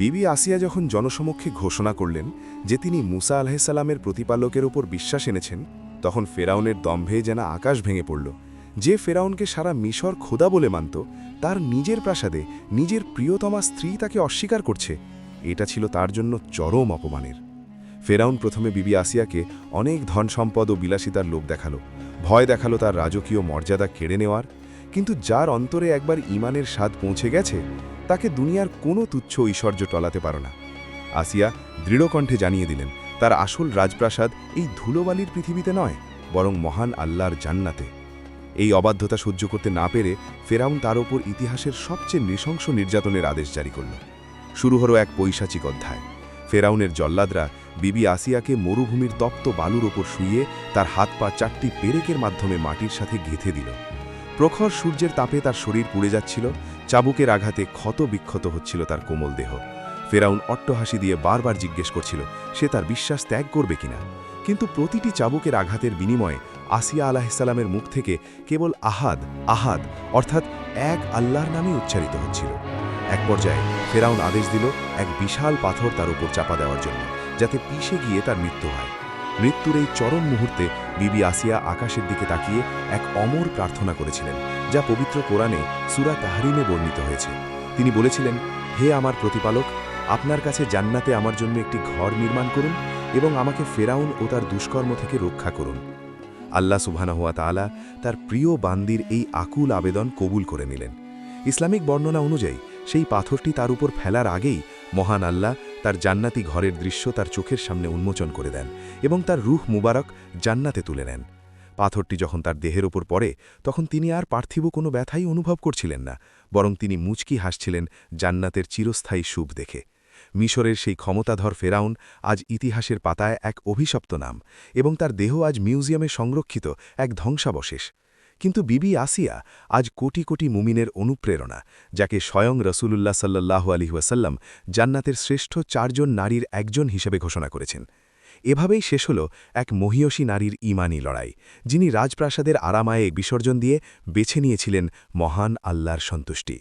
বিবি আসিয়া যখন জনসমক্ষে ঘোষণা করলেন যে তিনি মুসা আলাহিসাল্লামের প্রতিপালকের ওপর বিশ্বাস এনেছেন, তখন ফেরাউনের দম্ভে যেন আকাশ ভেঙে পড়ল। যে ফেরাউনকে সারা মিশর খোদা বলে মানত, তার নিজের প্রাসাদে নিজের প্রিয়তমা স্ত্রী তাকে অস্বীকার করছে, এটা ছিল তার জন্য চরম অপমানের। ফেরাউন প্রথমে বিবি আসিয়াকে অনেক ধন সম্পদ ও বিলাসিতার লোভ দেখাল, ভয় দেখাল তার রাজকীয় মর্যাদা কেড়ে নেওয়ার, কিন্তু যার অন্তরে একবার ইমানের স্বাদ পৌঁছে গেছে তাকে দুনিয়ার কোনো তুচ্ছ ঐশ্বর্য টলাতে পারো না। আসিয়া দৃঢ়কণ্ঠে জানিয়ে দিলেন, তার আসল রাজপ্রাসাদ এই ধুলোবালির পৃথিবীতে নয়, বরং মহান আল্লাহর জান্নাতে। এই অবাধ্যতা সহ্য করতে না পেরে ফেরাউন তার ওপর ইতিহাসের সবচেয়ে নৃশংস নির্যাতনের আদেশ জারি করল। শুরু হলো এক পৈশাচিক অধ্যায়। ফেরাউনের জল্লাদরা বিবি আসিয়াকে মরুভূমির তপ্ত বালুর ওপর শুইয়ে তার হাত পা চারটি পেরেকের মাধ্যমে মাটির সাথে গেঁথে দিল। প্রখর সূর্যের তাপে তার শরীর পুড়ে যাচ্ছিল চাবুকের আঘাতে ক্ষত বিক্ষত হচ্ছিল তার কোমল দেহ। ফেরাউন অট্টহাসি দিয়ে বারবার জিজ্ঞেস করছিল, সে তার বিশ্বাস ত্যাগ করবে কিনা কিন্তু প্রতিটি চাবুকের আঘাতের বিনিময়ে আসিয়া আলাহিসাল্লামের মুখ থেকে কেবল আহাদ আহাদ, অর্থাৎ এক আল্লাহর নামে উচ্চারিত হচ্ছিল। এক পর্যায়ে ফেরাউন আদেশ দিল, এক বিশাল পাথর তার উপর চাপা দেওয়ার জন্য, যাতে পিষে গিয়ে তার মৃত্যু হয়। মৃত্যুর এই চরম মুহূর্তে বিবি আসিয়া আকাশের দিকে তাকিয়ে এক অমর প্রার্থনা করেছিলেন, যা পবিত্র কোরআনে সুরা তাহারিমে বর্ণিত হয়েছে। তিনি বলেছিলেন, হে আমার প্রতিপালক, আপনার কাছে জান্নাতে আমার জন্য একটি ঘর নির্মাণ করুন এবং আমাকে ফেরাউন ও তার দুষ্কর্ম থেকে রক্ষা করুন। আল্লাহ সুবহানাহুয়া তাআলা তার প্রিয় বান্দির এই আকুল আবেদন কবুল করে নিলেন। ইসলামিক বর্ণনা অনুযায়ী, সেই পাথরটি তার উপর ফেলার আগেই মহান আল্লাহ তার জান্নাতি ঘরের দৃশ্য তার চোখের সামনে উন্মোচন করে দেন এবং তার রুহ মুবারক জান্নাতে তুলে নেন। পাথরটি যখন তার দেহের ওপর পড়ে, তখন তিনি আর পার্থিব কোনো ব্যথাই অনুভব করছিলেন না, বরং তিনি মুচকি হাসছিলেন জান্নাতের চিরস্থায়ী সুখ দেখে। মিশরের সেই ক্ষমতাধর ফেরাউন আজ ইতিহাসের পাতায় এক অভিশপ্ত নাম এবং তার দেহ আজ মিউজিয়ামে সংরক্ষিত এক ধ্বংসাবশেষ। কিন্তু বিবি আসিয়া আজ কোটি কোটি মুমিনের অনুপ্রেরণা, যাকে স্বয়ং রসুলুল্লাহ সাল্লাহ আলী ওয়াসাল্লাম জান্নাতের শ্রেষ্ঠ চারজন নারীর একজন হিসেবে ঘোষণা করেছেন। এভাবেই শেষ হল এক মহিয়সী নারীর ইমানি লড়াই, যিনি রাজপ্রাসাদের আরামায়ে বিসর্জন দিয়ে বেছে নিয়েছিলেন মহান আল্লাহর সন্তুষ্টি।